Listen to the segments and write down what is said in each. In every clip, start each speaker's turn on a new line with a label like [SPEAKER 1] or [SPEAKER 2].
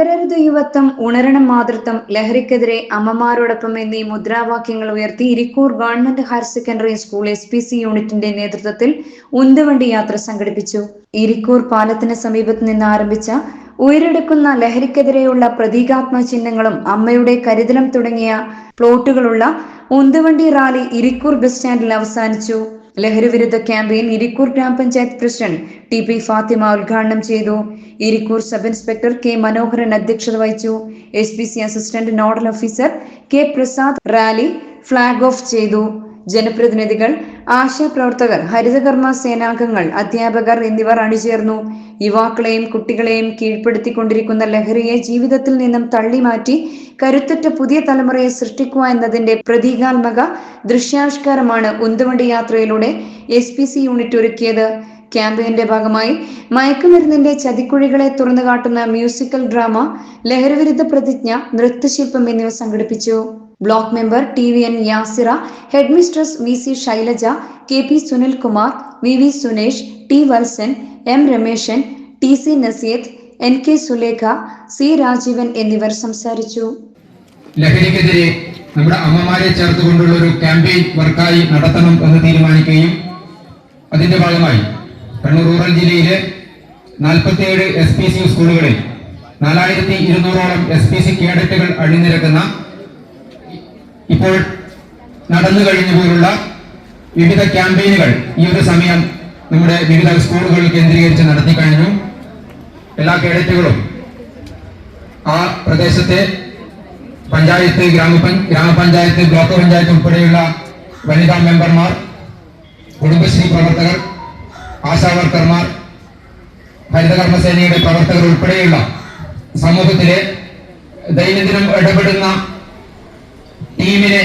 [SPEAKER 1] തകരരുത് യുവത്വം ഉണരണം മാതൃത്വം ലഹരിക്കെതിരെ അമ്മമാരോടൊപ്പം എന്നീ മുദ്രാവാക്യങ്ങൾ ഉയർത്തി Irikkur government higher secondary school S P C യൂണിറ്റിന്റെ നേതൃത്വത്തിൽ ഉന്തുവണ്ടി യാത്ര സംഘടിപ്പിച്ചു. ഇരിക്കൂർ പാലത്തിന് സമീപത്ത് നിന്ന് ആരംഭിച്ച ഉയരെടുക്കുന്ന ലഹരിക്കെതിരെയുള്ള പ്രതീകാത്മക ചിഹ്നങ്ങളും അമ്മയുടെ കരുതലം തുടങ്ങിയ പ്ലോട്ടുകളുള്ള ഉന്തുവണ്ടി റാലി ഇരിക്കൂർ ബസ് സ്റ്റാൻഡിൽ അവസാനിച്ചു. ലഹരിവിരുദ്ധ ക്യാമ്പയിൻ ഇരിക്കൂർ ഗ്രാമപഞ്ചായത്ത് പ്രസിഡന്റ് ടി പി ഫാത്തിമ ഉദ്ഘാടനം ചെയ്തു. Irikkur sub inspector K Manoharan അധ്യക്ഷത വഹിച്ചു. S P C assistant nodal officer K Prasad rally flag off ചെയ്തു. ജനപ്രതിനിധികൾ ആശാപ്രവർത്തകർ ഹരിതകർമ്മ സേനാംഗങ്ങൾ അധ്യാപകർ എന്നിവർ അണിചേർന്നു. യുവാക്കളെയും കുട്ടികളെയും കീഴ്പ്പെടുത്തിക്കൊണ്ടിരിക്കുന്ന ലഹരിയെ ജീവിതത്തിൽ നിന്നും തള്ളിമാറ്റി കരുത്തുറ്റ പുതിയ തലമുറയെ സൃഷ്ടിക്കുക എന്നതിന്റെ പ്രതീകാത്മക ദൃശ്യാവിഷ്കാരമാണ് ഉന്തവണ്ടി യാത്രയിലൂടെ എസ് പി സി യൂണിറ്റ് ഒരുക്കിയത്. ക്യാമ്പയിന്റെ ഭാഗമായി മയക്കുമരുന്നിന്റെ ചതിക്കുഴികളെ തുറന്നു കാട്ടുന്ന മ്യൂസിക്കൽ ഡ്രാമ ലഹരിവിരുദ്ധ പ്രതിജ്ഞ നൃത്തശില്പം എന്നിവ സംഘടിപ്പിച്ചു. Block member T V N Yasira headmistress V C Shailaja K P Sunilkumar V V Sunesh T Valsan M Rameshan T C Naseed N K Sulekha C Rajeevan എന്നിവർ സംസാരിച്ചു.
[SPEAKER 2] ലഹരിക്കെതിരെ നമ്മുടെ അമ്മമാരെ ചേർത്തുകൊണ്ടുള്ള ഒരു ക്യാമ്പയിൻ വർക്കായി നടത്തണം എന്ന് തീരുമാനിക്കുകയും അതിന്റെ ഭാഗമായി കണ്ണൂർ റൂറൽ ജില്ലയിലെ നാൽപ്പത്തിയേഴ് എസ് പി സി സ്കൂളുകളിൽ നാലായിരത്തി ഇരുന്നൂറോളം എസ് പി സി കേഡറ്റുകൾ അണിനിരക്കുന്ന ഇപ്പോൾ നടന്നു കഴിഞ്ഞു പോലുള്ള വിവിധ ക്യാമ്പയിനുകൾ ഈ ഒരു സമയം നമ്മുടെ വിവിധ സ്കൂളുകളിൽ കേന്ദ്രീകരിച്ച് നടത്തി കഴിഞ്ഞു. എല്ലാ കേഡറ്റുകളും ആ പ്രദേശത്തെ പഞ്ചായത്ത് ഗ്രാമപഞ്ച ഗ്രാമപഞ്ചായത്ത് ബ്ലോക്ക് പഞ്ചായത്ത് ഉൾപ്പെടെയുള്ള വനിതാ മെമ്പർമാർ കുടുംബശ്രീ പ്രവർത്തകർ ആശാവർക്കർമാർ ഹരിതകർമ്മസേനയുടെ പ്രവർത്തകർ ഉൾപ്പെടെയുള്ള സമൂഹത്തിലെ ദൈനംദിനം ഇടപെടുന്ന ടീമിനെ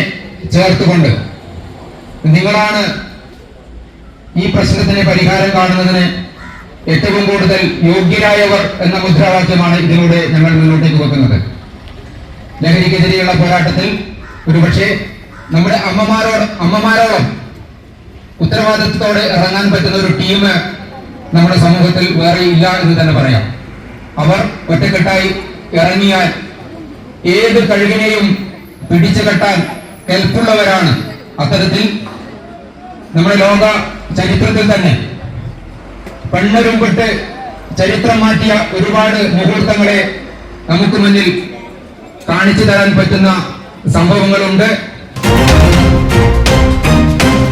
[SPEAKER 2] ചേർത്തുകൊണ്ട് നിങ്ങളാണ് ഈ പ്രശ്നത്തിന് പരിഹാരം കാണുന്നതിന് ഏറ്റവും കൂടുതൽ യോഗ്യരായവർ എന്ന മുദ്രാവാക്യമാണ് ഇതിലൂടെ ഞങ്ങൾ മുന്നോട്ടേക്ക് വെക്കുന്നത്. ലഹരിക്കെതിരെയുള്ള പോരാട്ടത്തിൽ ഒരുപക്ഷെ നമ്മുടെ അമ്മമാരോ അമ്മമാരോളം ഉത്തരവാദിത്വത്തോടെ ഇറങ്ങാൻ പറ്റുന്ന ഒരു ടീം നമ്മുടെ സമൂഹത്തിൽ വേറെ ഇല്ല എന്ന് തന്നെ പറയാം. അവർ ഒറ്റക്കെട്ടായി ഇറങ്ങിയാൽ ഏത് കഴുകിനെയും പിടിച്ചു കെട്ടാൻ കെൽപ്പുള്ളവരാണ്. അത്തരത്തിൽ നമ്മുടെ ലോക ചരിത്രത്തിൽ തന്നെ പെണ്ണരും പെട്ട് ചരിത്രം മാറ്റിയ ഒരുപാട് മുഹൂർത്തങ്ങളെ നമുക്ക് മുന്നിൽ കാണിച്ചു തരാൻ പറ്റുന്ന സംഭവങ്ങളുണ്ട്.